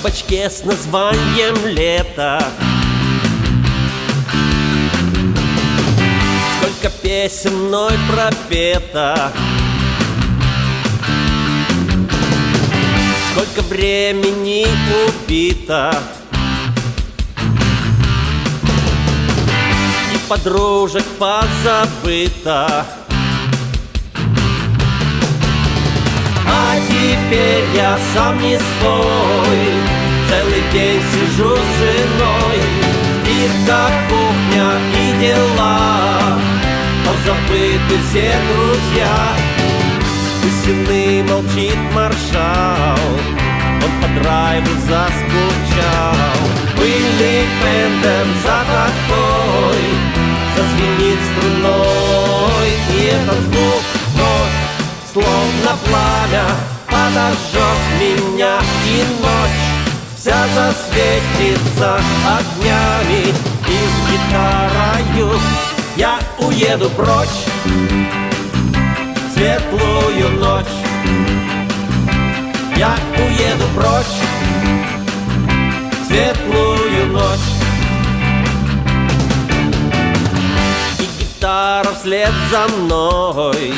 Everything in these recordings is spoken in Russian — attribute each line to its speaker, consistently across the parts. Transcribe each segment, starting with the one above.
Speaker 1: кабачке с названием «Лето». Сколько песен мной пропето Сколько времени убито. И подружек позабыто теперь я сам не свой. Целый день сижу с женой Стирка, кухня и дела. Позабыты все друзья. У молчит маршал Он по драйву заскучал. Пыльный пендер подожжет меня И ночь. Вся засветится огнями И с гитарою. Я уеду прочь Светлую ночь. Я уеду прочь Светлую ночь. И гитара вслед за мной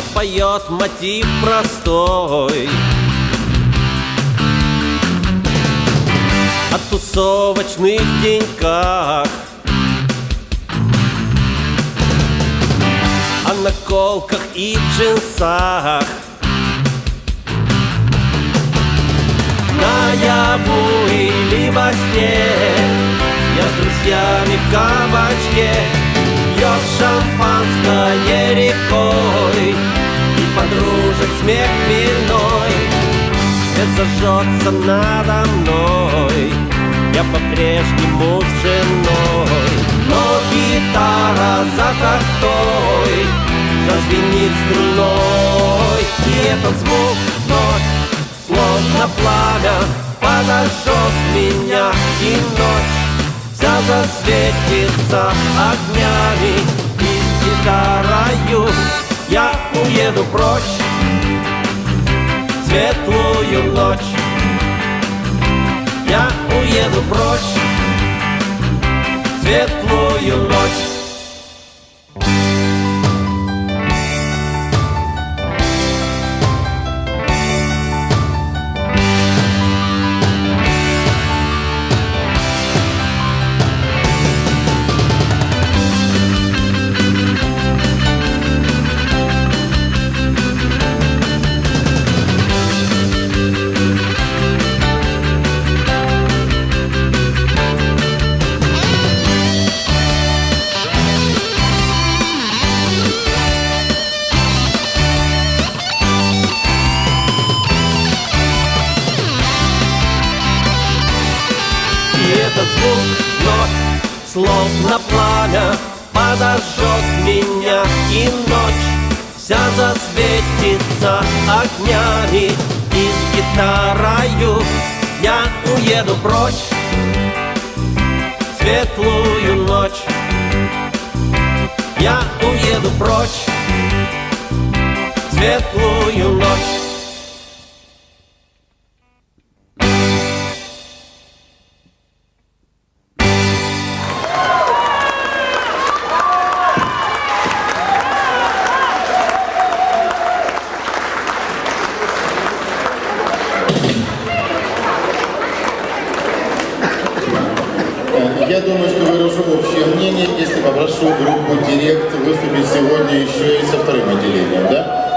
Speaker 1: Запоет мотив простой. О тусовочных деньках О наколках и джинсах Наяву или во сне. Я с друзьями в кабачке Пьет шампанское смех хмельной Свет зажжется надо мной. Я по-прежнему с женой. Но гитара за такой Зазвенит струной. И этот звук вновь Словно пламя подожжет меня И ночь. Вся засветится огнями И гитарою я уеду прочь. Светлую ночь. Я уеду прочь. Светлую ночь словно пламя Подожжет меня и ночь Вся засветится огнями. И с гитарою я уеду прочь Светлую ночь. Я уеду прочь Светлую ночь
Speaker 2: думаю, что выражу общее мнение, если попрошу группу «Директ» выступить сегодня еще и со вторым отделением, да?